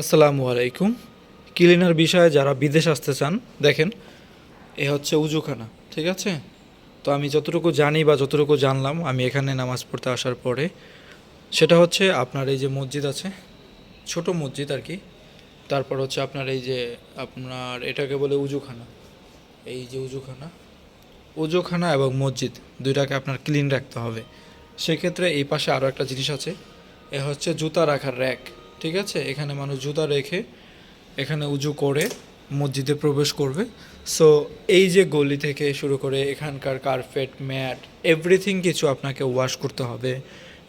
আসসালামু আলাইকুম। ক্লিনার বিষয়ে যারা বিদেশ আসতে চান, দেখেন, এ হচ্ছে উজুখানা, ঠিক আছে? তো আমি যতটুকু জানি বা যতটুকু জানলাম, আমি এখানে নামাজ পড়তে আসার পরে, সেটা হচ্ছে আপনার এই যে মসজিদ আছে, ছোট মসজিদ আর কি, তারপর হচ্ছে আপনার এই যে আপনার এটাকে বলে উজুখানা, এই যে উজুখানা উজুখানা এবং মসজিদ, দুইটাকে আপনার ক্লিন রাখতে হবে। সেক্ষেত্রে এই পাশে আরও একটা জিনিস আছে, এ হচ্ছে জুতা রাখার র্যাক। ঠিক আছে? এখানে মানুষ জুতা রেখে এখানে উজু করে মসজিদে প্রবেশ করবে। সো এই যে গলি থেকে শুরু করে এখানকার কার্পেট ম্যাট এভরিথিং কিছু আপনাকে ওয়াশ করতে হবে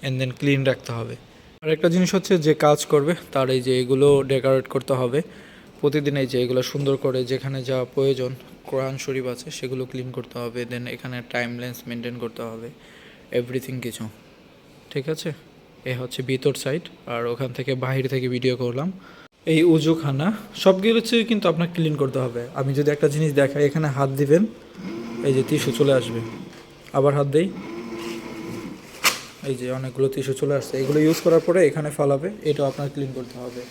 অ্যান্ড দেন ক্লিন রাখতে হবে। আর একটা জিনিস হচ্ছে যে কাজ করবে, তার এই যে এগুলো ডেকোরেট করতে হবে। প্রতিদিন এই যে এগুলো সুন্দর করে যেখানে যা প্রয়োজন, কোরআন শরীফ আছে, সেগুলো ক্লিন করতে হবে। দেন এখানে টাইম লেন্স মেনটেন করতে হবে। এভরিথিং কিছু। ঠিক আছে? এ হচ্ছে ভিতর সাইড আর ওখান থেকে বাহির থেকে ভিডিও করলাম। এই উজুখানা, সবগুলো হচ্ছে কিন্তু আপনার ক্লিন করতে হবে। আমি যদি একটা জিনিস দেখাই, এখানে হাত দিবেন, এই যে টিস্যু চলে আসবে। আবার হাত দেই। এই যে অনেকগুলো টিস্যু চলে আসছে। এগুলো ইউজ করার পরে এখানে ফালাবে, এটাও আপনার ক্লিন করতে হবে।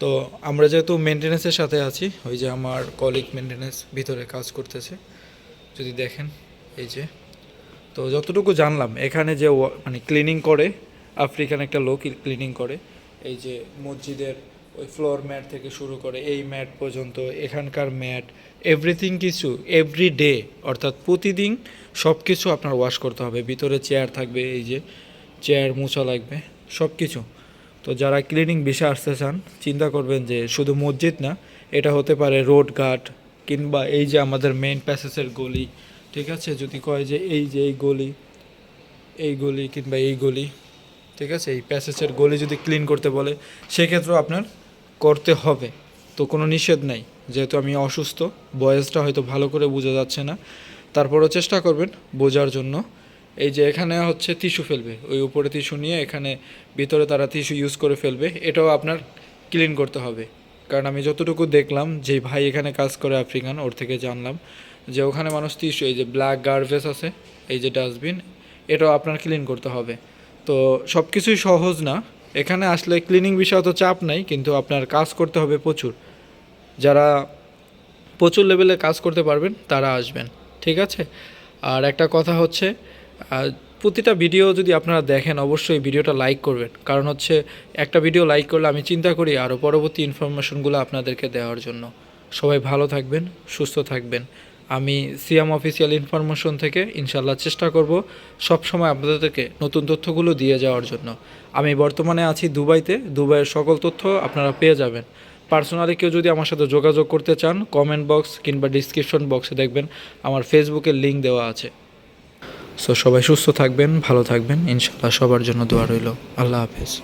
তো আমরা যেহেতু মেনটেন্যান্সের সাথে আছি, ওই যে আমার কলিগ মেনটেন্যান্স ভিতরে কাজ করতেছে। যদি দেখেন, এই যে। তো যতটুকু জানলাম, এখানে যে মানে ক্লিনিং করে আফ্রিকান একটা লোক ক্লিনিং করে। এই যে মসজিদের ওই ফ্লোর ম্যাট থেকে শুরু করে এই ম্যাট পর্যন্ত, এখানকার ম্যাট এভরিথিং কিছু এভরি ডে অর্থাৎ প্রতিদিন সব কিছু আপনার ওয়াশ করতে হবে। ভিতরে চেয়ার থাকবে, এই যে চেয়ার মোছা লাগবে সব কিছু তো যারা ক্লিনিং বিষয়ে আসতে চান, চিন্তা করবেন যে শুধু মসজিদ না, এটা হতে পারে রোড ঘাট কিংবা এই যে আমাদের মেন প্যাসেজের গলি, ঠিক আছে? যদি কয় যে এই যে এই গলি এই গলি কিংবা এই গলি ঠিক আছে? এই প্যাসেজের গলি যদি ক্লিন করতে বলে, সেক্ষেত্রেও আপনার করতে হবে। তো কোনো নিষেধ নাই। যেহেতু আমি অসুস্থ, বয়সটা হয়তো ভালো করে বোঝা যাচ্ছে না। তারপরও চেষ্টা করবেন বোঝার জন্য। এই যে এখানে হচ্ছে টিস্যু ফেলবে। ওই উপরে টিস্যু নিয়ে এখানে ভিতরে তারা টিস্যু ইউজ করে ফেলবে। এটাও আপনার ক্লিন করতে হবে। কারণ আমি যতটুকু দেখলাম যে ভাই এখানে কাজ করে আফ্রিকান, ওর থেকে জানলাম যে ওখানে মানুষ টিস্যু এই যে ব্ল্যাক গার্বেজ আছে, এই যে ডাস্টবিন এটাও আপনার ক্লিন করতে হবে। তো সব কিছুই সহজ না। এখানে আসলে ক্লিনিং বিষয়ে তো চাপ নাই, কিন্তু আপনার কাজ করতে হবে প্রচুর। যারা প্রচুর লেভেলে কাজ করতে পারবেন, তারা আসবেন, ঠিক আছে? আর একটা কথা হচ্ছে প্রতিটা ভিডিও যদি আপনারা দেখেন, অবশ্যই ভিডিওটা লাইক করবেন। কারণ হচ্ছে, একটা ভিডিও লাইক করলে আমি চিন্তা করি আরও পরবর্তী ইনফরমেশনগুলো আপনাদেরকে দেওয়ার জন্য। সবাই ভালো থাকবেন, সুস্থ থাকবেন। আমি সিয়াম অফিসিয়াল ইনফরমেশন থেকে ইনশাল্লাহ চেষ্টা করব সব সময় আপনাদেরকে নতুন তথ্যগুলো দিয়ে যাওয়ার জন্য। আমি বর্তমানে আছি দুবাইতে। দুবাইয়ের সকল তথ্য আপনারা পেয়ে যাবেন। পার্সোনালি কেউ যদি আমার সাথে যোগাযোগ করতে চান কমেন্ট বক্স কিংবা ডিসক্রিপশন বক্সে দেখবেন আমার ফেসবুকের লিঙ্ক দেওয়া আছে। সো সবাই সুস্থ থাকবেন, ভালো থাকবেন। ইনশাল্লাহ সবার জন্য দোয়া রইল। আল্লাহ হাফেজ।